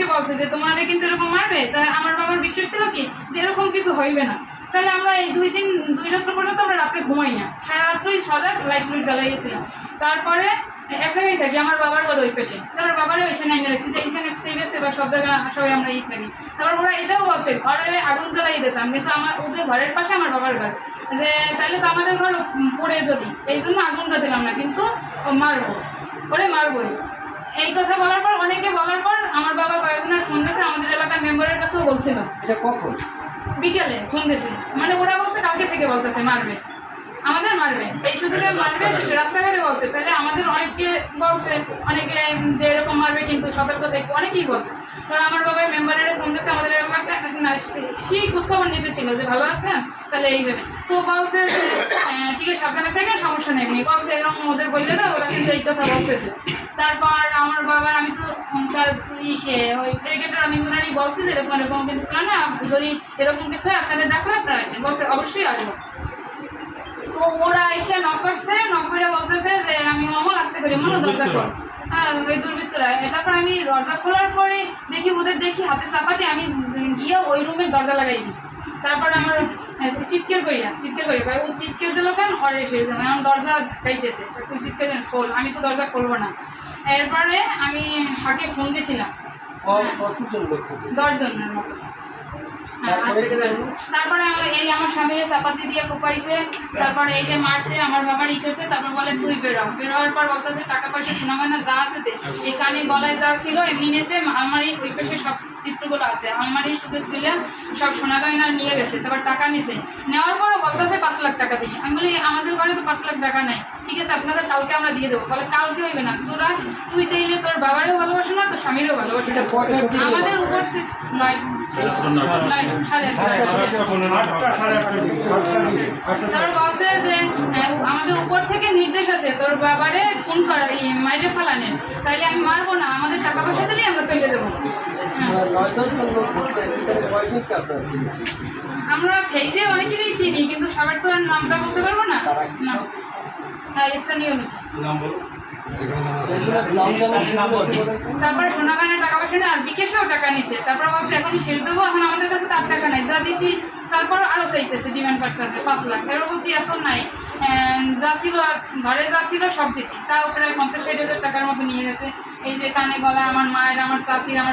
এসে বলছে যে, তোমারে কিন্তু এরকম মারবে? তা আমার বাবার বিশ্বাস ছিল কি? যে এরকম কিছু হইবে না। তাহলে আমরা এই দুই দিন, দুই রাত্র পর্যন্ত আমরা রাত্রে ঘুমাই না। সারা রাত্রই সজাগ লাইট লুইট জ্বালাই গেছিলাম তারপরে জায়গায় থাকি, আমার বাবার ঘর ওই পেশে। তারপর বাবারও এখানে এনে রেখেছি যে এখানে সেভ আছে বা সব জায়গায় সবাই আমরা ই থাকি। তারপর ওরা এটাও বলছে, ঘরে আগুন জ্বালাই দিতাম, কিন্তু আমার, ওদের ঘরের পাশে আমার বাবার ঘর। যে, তাহলে তো আমাদের ঘর পড়ে যদি, এই জন্য আগুনটা দিলাম না, কিন্তু মারবো। ওরে মারবোই। এই কথা বলার পর অনেকে বলার পর আমার বাবা কয়েকজনের ফোন দিয়েছে আমাদের এলাকার মেম্বারের কাছেও বলছিল। এটা কখন? বিকেলে ফোন দিয়েছে মানে ওরা বলছে কালকে থেকে বলতেছে মারবে। আমাদের মারবে। এই শুধু মারবে সে রাস্তাঘাটে বলছে। তাহলে আমাদের অনেকে বলছে অনেকে যে এরকম মারবে কিন্তু সতর্ক থেকে অনেকেই বলছে। ধরো আমার বাবা মেম্বারের ফোন দিয়েছে আমাদের সেই খোঁজখবর নিতেছিল যে ভালো আছেন তাহলে এইভাবে তো বলছে যে, আহ, ঠিক আছে সাবধানে থেকে সমস্যা নেই বলছে এরকম ওদের বললে না ওরা কিন্তু এই কথা বলতেছে। বাবার আমি তো তার ইসে ওই ক্রিকেটার আমি ওনারই বলছি যে এরকম এরকম কিন্তু না যদি এরকম কিছু হয় আপনাদের দেখো আপনারা আসেন। বলছে অবশ্যই আসব। তো ওরা এসে নক করছে নক করে বলতেছে যে আমি অমল আসতে করি মনে দরজা খোল। হ্যাঁ ওই দুর্বৃত্তরা। তারপর আমি দরজা খোলার পরে দেখি ওদের দেখি হাতে চাপাতে আমি গিয়ে ওই রুমের দরজা লাগাই দিই। তারপর আমার হ্যাঁ, চিৎকার করি না চিৎকার করি ও চিৎকার দিল কেন? ঘরে এসে আমার দরজা খাইতেছে তুই চিৎকার খোল আমি তো দরজা খুলবো না। এরপরে আমি ফাঁকে ফোন দিয়েছিলাম? দশজনের মতো। হ্যাঁ, তারপরে আমার- এই আমার স্বামীর চাপাতি দিয়ে কোপাইছে তারপরে এই যে মারছে আমার বাবার ই করছে তারপর বলে তুই বেরো। বেরোয়ার পর বলতেছে টাকা পয়সা শোনা হয় না যা আছে এই কানে গলায় যা ছিল এমনি নিয়েছে এই ওই পেশে সব চিত্রগুলো আছে। আলমারি সুকেশ দিলে সব সোনা গয়না নিয়ে গেছে তারপর টাকা নিয়েছে নেওয়ার পরও বলতেছে পাঁচ লাখ টাকা দিয়ে আমি বলি আমাদের ঘরে তো পাঁচ লাখ টাকা নাই। ঠিক আছে আপনাদের কালকে আমরা দিয়ে দেবো। বলে কালকে হইবে না। তোরা তুই দিলে তোর বাবারও ভালোবাসে না তোর স্বামীরও ভালোবাসে না। আমাদের উপর নয়। তারপর বলছে যে আমাদের উপর থেকে নির্দেশ আছে তোর বাবারে ফোন কর মাইরে ফালানের। তাইলে আমি মারবো না আমাদের টাকা পয়সা দিলেই আমরা চলে যাব। লোক ভিতরে কয়জনকে আপনারা আমরা ফেজে অনেকেরই চিনি কিন্তু সবার তো আর নামটা বলতে পারব না? তারা কি সব হ্যাঁ স্থানীয় লোক। এগুলো নাম জানা তারপর সোনাগানে টাকা পয়সা নেই আর বিকেশেও টাকা নিছে। তারপর বলছে এখন সেল দেবো এখন আমাদের কাছে তার টাকা নাই। যা দিছি তারপর আরও চাইতেছে ডিমান্ড করতেছে পাঁচ লাখ। এবার বলছি এত নাই। আহ, যা ছিল আর ঘরে যা ছিল সব দিছি। তাও প্রায় পঞ্চাশ ষাট হাজার টাকার মতো নিয়ে গেছে। এই যে কানে গলা আমার মায়ের আমার চাচির আমার